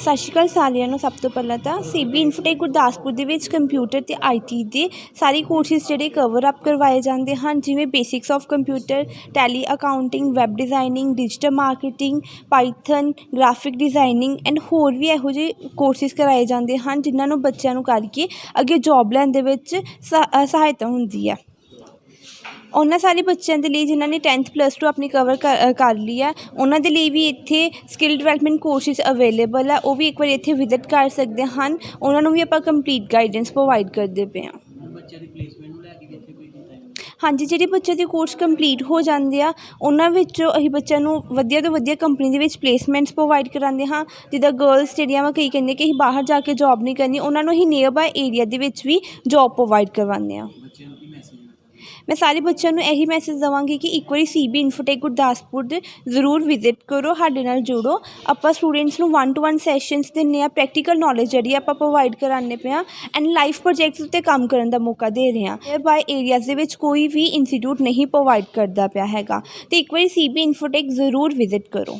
ਸਤਿ ਸ਼੍ਰੀ ਅਕਾਲ ਸਾਰਿਆਂ ਨੂੰ। ਸਭ ਤੋਂ ਪਹਿਲਾਂ ਤਾਂ ਸੀਬੀ ਇਨਫੋਟੈਕ ਗੁਰਦਾਸਪੁਰ ਦੇ ਵਿੱਚ ਕੰਪਿਊਟਰ ਤੇ ਆਈਟੀ ਦੇ ਸਾਰੇ ਕੋਰਸਿਸ ਜਿਹੜੇ ਕਵਰ ਅਪ ਕਰਵਾਏ ਜਾਂਦੇ ਹਨ, ਜਿਵੇਂ basics of computer Tally accounting web designing digital marketing Python graphic designing and ਹੋਰ ਵੀ ਇਹੋ ਜਿਹੇ ਕੋਰਸਿਸ ਕਰਾਏ ਜਾਂਦੇ ਹਨ, ਜਿਨ੍ਹਾਂ ਨੂੰ ਬੱਚਿਆਂ ਨੂੰ ਕਰਕੇ ਅੱਗੇ ਜੋਬ ਲੈਣ ਦੇ ਵਿੱਚ ਸਹਾਇਤਾ ਹੁੰਦੀ ਹੈ। ਉਹਨਾਂ ਸਾਰੇ ਬੱਚਿਆਂ ਦੇ ਲਈ ਜਿਨ੍ਹਾਂ ਨੇ 10th ਪਲੱਸ 2 ਆਪਣੀ ਕਵਰ ਕਰ ਲਈ ਹੈ ਉਹਨਾਂ ਦੇ ਲਈ ਵੀ ਇੱਥੇ ਸਕਿੱਲ ਡਿਵੈਲਪਮੈਂਟ ਕੋਰਸਿਸ ਅਵੇਲੇਬਲ ਹੈ ਉਹ ਵੀ ਇੱਕ ਵਾਰੀ ਇੱਥੇ ਵਿਜ਼ਿਟ ਕਰ ਸਕਦੇ ਹਨ। ਉਹਨਾਂ ਨੂੰ ਵੀ ਆਪਾਂ ਕੰਪਲੀਟ ਗਾਈਡੈਂਸ ਪ੍ਰੋਵਾਈਡ ਕਰਦੇ ਪਏ ਹਾਂ। ਬੱਚਿਆਂ ਦੀ ਪਲੇਸਮੈਂਟ ਨੂੰ ਲੈ ਕੇ ਵੀ ਇੱਥੇ ਕੋਈ ਹਾਂਜੀ, ਜਿਹੜੇ ਬੱਚੇ ਦੇ ਕੋਰਸ ਕੰਪਲੀਟ ਹੋ ਜਾਂਦੇ ਆ, ਉਹਨਾਂ ਵਿੱਚੋਂ ਅਸੀਂ ਬੱਚਿਆਂ ਨੂੰ ਵਧੀਆ ਤੋਂ ਵਧੀਆ ਕੰਪਨੀ ਦੇ ਵਿੱਚ ਪਲੇਸਮੈਂਟਸ ਪ੍ਰੋਵਾਈਡ ਕਰਾਉਂਦੇ ਹਾਂ। ਜਿੱਦਾਂ ਗਰਲਸ ਜਿਹੜੀਆਂ ਵਾ, ਕਈ ਕਹਿੰਦੇ ਕਿ ਅਸੀਂ ਬਾਹਰ ਜਾ ਕੇ ਜੌਬ ਨਹੀਂ ਕਰਨੀ, ਉਹਨਾਂ ਨੂੰ ਅਸੀਂ ਨੀਅਰ ਬਾਏ ਏਰੀਆ ਦੇ ਵਿੱਚ ਵੀ ਜੌਬ ਪ੍ਰੋਵਾਈਡ ਕਰਵਾਉਂਦੇ ਹਾਂ। ਬੱਚਿਆਂ ਨੂੰ ਕੀ ਮੈਸੇਜ ਮੈਂ ਸਾਰੇ ਬੱਚਿਆਂ ਨੂੰ ਇਹੀ ਮੈਸੇਜ ਦੇਵਾਂਗੀ ਕਿ ਇੱਕ ਵਾਰੀ ਸੀਬੀ ਇਨਫੋਟੈਕ ਗੁਰਦਾਸਪੁਰ ਦੇ ਜ਼ਰੂਰ ਵਿਜ਼ਿਟ ਕਰੋ, ਸਾਡੇ ਨਾਲ ਜੁੜੋ। ਆਪਾਂ ਸਟੂਡੈਂਟਸ ਨੂੰ ਵਨ ਟੂ ਵਨ ਸੈਸ਼ਨਸ ਦਿੰਦੇ ਆ ਪ੍ਰੈਕਟੀਕਲ ਨੌਲੇਜ ਜਿਹੜੀ ਆਪਾਂ ਪ੍ਰੋਵਾਈਡ ਕਰਾਉਂਦੇ ਪਏ ਹਾਂ ਐਂਡ ਲਾਈਫ ਪ੍ਰੋਜੈਕਟਸ ਉੱਤੇ ਕੰਮ ਕਰਨ ਦਾ ਮੌਕਾ ਦੇ ਰਹੇ ਹਾਂ ਬਾਈ ਏਰੀਆਜ਼ ਦੇ ਵਿੱਚ ਕੋਈ ਵੀ ਇੰਸਟੀਟਿਊਟ ਨਹੀਂ ਪ੍ਰੋਵਾਈਡ ਕਰਦਾ ਪਿਆ ਹੈਗਾ। ਤੇ ਇੱਕ ਵਾਰੀ ਸੀਬੀ ਇਨਫੋਟੈਕ ਜ਼ਰੂਰ ਵਿਜ਼ਿਟ ਕਰੋ।